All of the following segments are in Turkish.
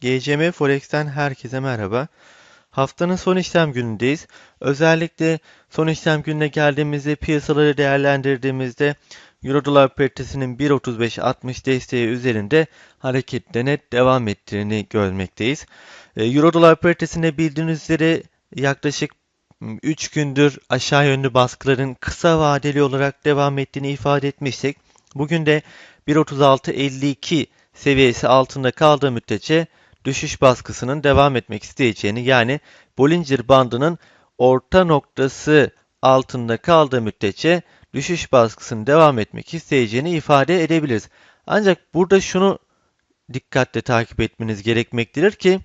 GCM Forex'ten herkese merhaba. Haftanın son işlem günündeyiz. Özellikle son işlem gününe geldiğimizde piyasaları değerlendirdiğimizde Euro dolar paritesinin 1.35.60 desteği üzerinde hareketlerine devam ettiğini görmekteyiz. E, Euro dolar paritesinde bildiğiniz üzere yaklaşık 3 gündür aşağı yönlü baskıların kısa vadeli olarak devam ettiğini ifade etmiştik. Bugün de 1.36.52 seviyesi altında kaldığı müddetçe düşüş baskısının devam etmek isteyeceğini yani Bollinger bandının orta noktası altında kaldığı müddetçe düşüş baskısının devam etmek isteyeceğini ifade edebiliriz. Ancak burada şunu dikkatle takip etmeniz gerekmektedir ki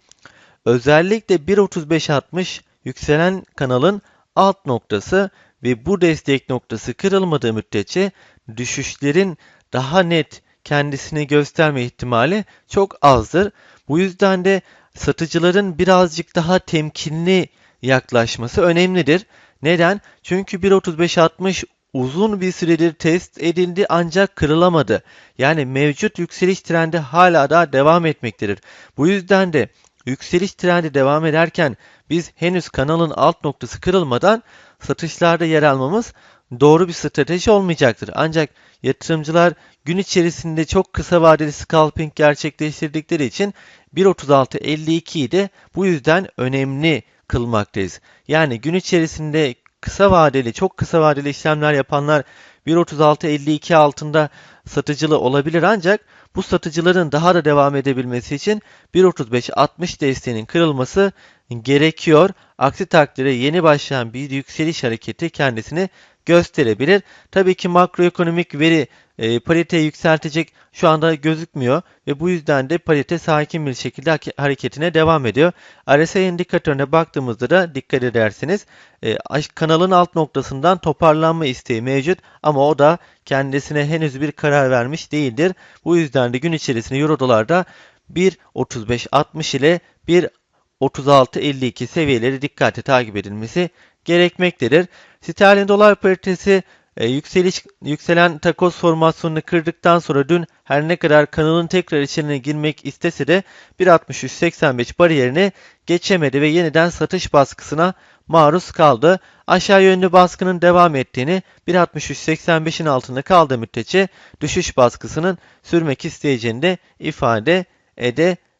özellikle 1.35.60 yükselen kanalın alt noktası ve bu destek noktası kırılmadığı müddetçe düşüşlerin daha net kendisini gösterme ihtimali çok azdır. Bu yüzden de satıcıların birazcık daha temkinli yaklaşması önemlidir. Neden? Çünkü 1.35.60 uzun bir süredir test edildi ancak kırılamadı. Yani mevcut yükseliş trendi hala da devam etmektedir. Bu yüzden de yükseliş trendi devam ederken biz henüz kanalın alt noktası kırılmadan satışlarda yer almamız doğru bir strateji olmayacaktır. Ancak yatırımcılar gün içerisinde çok kısa vadeli scalping gerçekleştirdikleri için 1.36.52'yi de bu yüzden önemli kılmaktayız. Yani gün içerisinde kısa vadeli, çok kısa vadeli işlemler yapanlar 1.36.52 altında satıcılı olabilir ancak bu satıcıların daha da devam edebilmesi için 1.35.60 desteğinin kırılması gerekiyor. Aksi takdirde yeni başlayan bir yükseliş hareketi kendisini gösterebilir. Tabii ki makroekonomik veri e, pariteyi yükseltecek şu anda gözükmüyor ve bu yüzden de parite sakin bir şekilde hareketine devam ediyor. RSI indikatörüne baktığımızda da dikkat edersiniz e, kanalın alt noktasından toparlanma isteği mevcut ama o da kendisine henüz bir karar vermiş değildir. Bu yüzden de gün içerisinde euro dolarda 1.35.60 ile 1.36.52 seviyeleri dikkate takip edilmesi gerekmektedir. Sterlin dolar paritesi e, yükseliş yükselen takoz formasyonunu kırdıktan sonra dün her ne kadar kanalın tekrar içine girmek istese de 1.63.85 bariyerini geçemedi ve yeniden satış baskısına maruz kaldı. Aşağı yönlü baskının devam ettiğini 1.63.85'in altında kaldığı müddetçe düşüş baskısının sürmek isteyeceğini de ifade edebiliriz.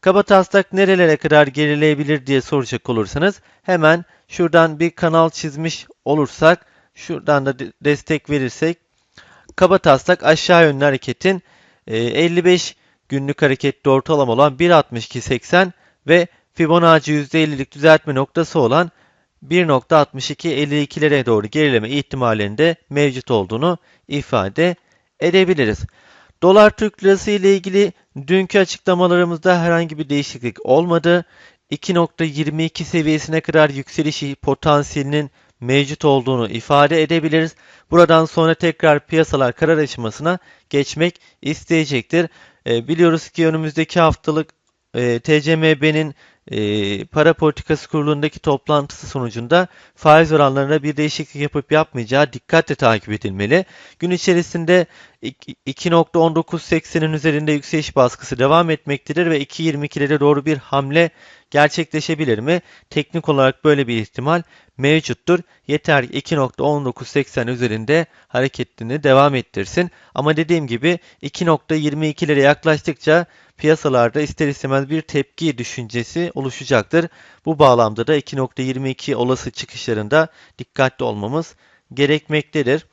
Kaba taslak nerelere kadar gerileyebilir diye soracak olursanız hemen şuradan bir kanal çizmiş olursak Şuradan da destek verirsek kaba taslak aşağı yönlü hareketin 55 e, günlük hareketli ortalama olan 1.62.80 ve Fibonacci %50'lik düzeltme noktası olan 1.62.52'lere doğru gerileme ihtimallerinde mevcut olduğunu ifade edebiliriz. Dolar Türk Lirası ile ilgili dünkü açıklamalarımızda herhangi bir değişiklik olmadı. 2.22 seviyesine kadar yükseliş potansiyelinin mevcut olduğunu ifade edebiliriz. Buradan sonra tekrar piyasalar karar aşamasına geçmek isteyecektir. E, biliyoruz ki önümüzdeki haftalık e, TCMB'nin e, para politikası kurulundaki toplantısı sonucunda faiz oranlarına bir değişiklik yapıp yapmayacağı dikkatle takip edilmeli. Gün içerisinde 2.1980'in üzerinde yükseliş baskısı devam etmektedir ve 2.22'lere doğru bir hamle gerçekleşebilir mi? Teknik olarak böyle bir ihtimal mevcuttur. Yeter ki 2.1980 üzerinde hareketini devam ettirsin. Ama dediğim gibi 2.22'lere yaklaştıkça piyasalarda ister istemez bir tepki düşüncesi oluşacaktır. Bu bağlamda da 2.22 olası çıkışlarında dikkatli olmamız gerekmektedir.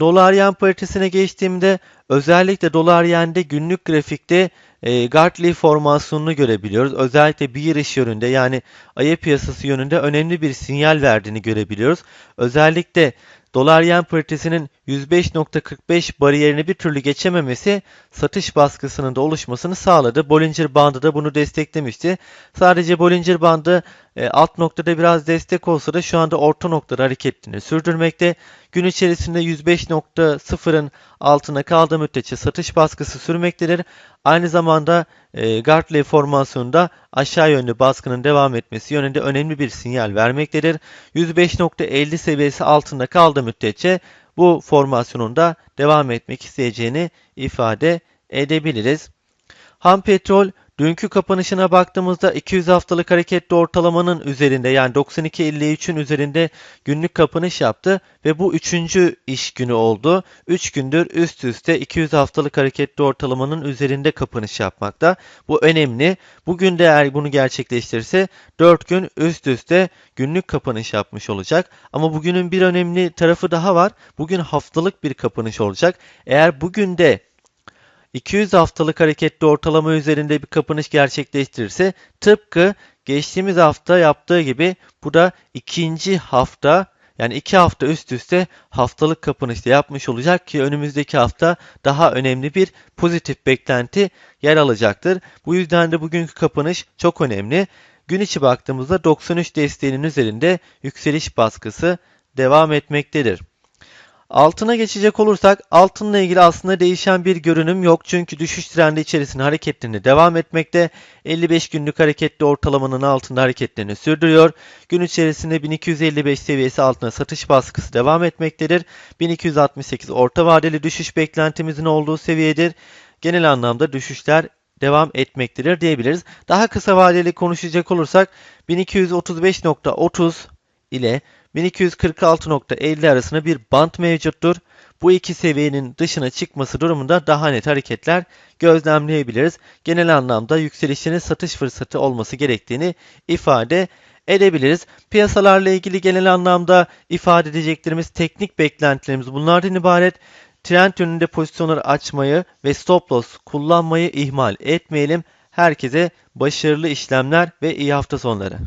Dolar yen paritesine geçtiğimde özellikle dolar yende günlük grafikte e, Gartley formasyonunu görebiliyoruz. Özellikle yarış yönünde yani ayı piyasası yönünde önemli bir sinyal verdiğini görebiliyoruz. Özellikle dolar yen paritesinin 105.45 bariyerini bir türlü geçememesi satış baskısının da oluşmasını sağladı. Bollinger bandı da bunu desteklemişti. Sadece Bollinger bandı e, alt noktada biraz destek olsa da şu anda orta noktada hareketini sürdürmekte. Gün içerisinde 105.0'ın altına kaldığı müddetçe satış baskısı sürmektedir. Aynı zamanda e, Gartley formasyonunda aşağı yönlü baskının devam etmesi yönünde önemli bir sinyal vermektedir. 105.50 seviyesi altında kaldığı müddetçe bu formasyonunda devam etmek isteyeceğini ifade edebiliriz. Ham petrol Dünkü kapanışına baktığımızda 200 haftalık hareketli ortalamanın üzerinde yani 92.53'ün üzerinde günlük kapanış yaptı ve bu üçüncü iş günü oldu. 3 gündür üst üste 200 haftalık hareketli ortalamanın üzerinde kapanış yapmakta. Bu önemli. Bugün de eğer bunu gerçekleştirirse 4 gün üst üste günlük kapanış yapmış olacak. Ama bugünün bir önemli tarafı daha var. Bugün haftalık bir kapanış olacak. Eğer bugün de 200 haftalık hareketli ortalama üzerinde bir kapanış gerçekleştirirse tıpkı geçtiğimiz hafta yaptığı gibi bu da ikinci hafta yani iki hafta üst üste haftalık kapanışta yapmış olacak ki önümüzdeki hafta daha önemli bir pozitif beklenti yer alacaktır. Bu yüzden de bugünkü kapanış çok önemli. Gün içi baktığımızda 93 desteğinin üzerinde yükseliş baskısı devam etmektedir. Altına geçecek olursak altınla ilgili aslında değişen bir görünüm yok. Çünkü düşüş trendi içerisinde hareketlerini devam etmekte. 55 günlük hareketli ortalamanın altında hareketlerini sürdürüyor. Gün içerisinde 1255 seviyesi altına satış baskısı devam etmektedir. 1268 orta vadeli düşüş beklentimizin olduğu seviyedir. Genel anlamda düşüşler devam etmektedir diyebiliriz. Daha kısa vadeli konuşacak olursak 1235.30 ile 1246.50 arasında bir bant mevcuttur. Bu iki seviyenin dışına çıkması durumunda daha net hareketler gözlemleyebiliriz. Genel anlamda yükselişinin satış fırsatı olması gerektiğini ifade edebiliriz. Piyasalarla ilgili genel anlamda ifade edeceklerimiz teknik beklentilerimiz bunlardan ibaret. Trend yönünde pozisyonları açmayı ve stop loss kullanmayı ihmal etmeyelim. Herkese başarılı işlemler ve iyi hafta sonları.